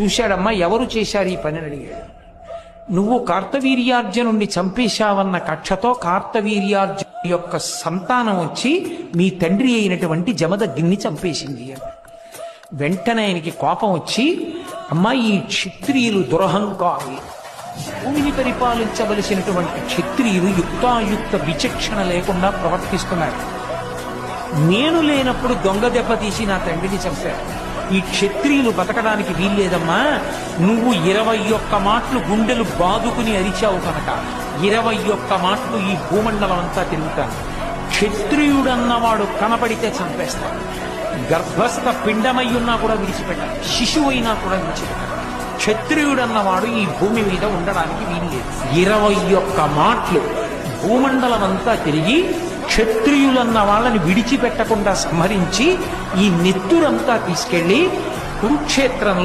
చూశాడమ్మా ఎవరు చేశారు ఈ పనిని అడిగాడు. నువ్వు కార్తవీర్యార్జునుణ్ణి చంపేశావన్న కక్షతో కార్తవీర్యార్జును యొక్క సంతానం వచ్చి మీ తండ్రి అయినటువంటి జమదగ్ని చంపేసింది అని. వెంటనే ఆయనకి కోపం వచ్చి అమ్మా ఈ క్షత్రియులు దురహంకారులు భూమిని పరిపాలించవలసినటువంటి క్షత్రియులు యుక్తాయుక్త విచక్షణ లేకుండా ప్రవర్తిస్తున్నారు. నేను లేనప్పుడు దొంగ దెబ్బ తీసి నా తండ్రిని చంపారు. ఈ క్షత్రియులు బతకడానికి వీల్లేదమ్మా. నువ్వు ఇరవై ఒక్క మాటలు గుండెలు బాదుకుని అరిచావు కనుక ఇరవై ఒక్క మాటలు ఈ భూమండలం అంతా తిరుగుతాను. క్షత్రియుడన్నవాడు కనపడితే చంపేస్తాడు గర్భస్థ పిండమై ఉన్నా కూడా విడిచిపెట్టాలి శిశువు అయినా కూడా విడిచిపెట్టాలి క్షత్రియుడన్నవాడు ఈ భూమి మీద ఉండడానికి వీల్లేదు. ఇరవై ఒక్క మాటలు భూమండలం అంతా తిరిగి క్షత్రియులన్న వాళ్ళని విడిచిపెట్టకుండా సంహరించి ఈ నెత్తురంతా తీసుకెళ్ళి కురుక్షేత్రంలో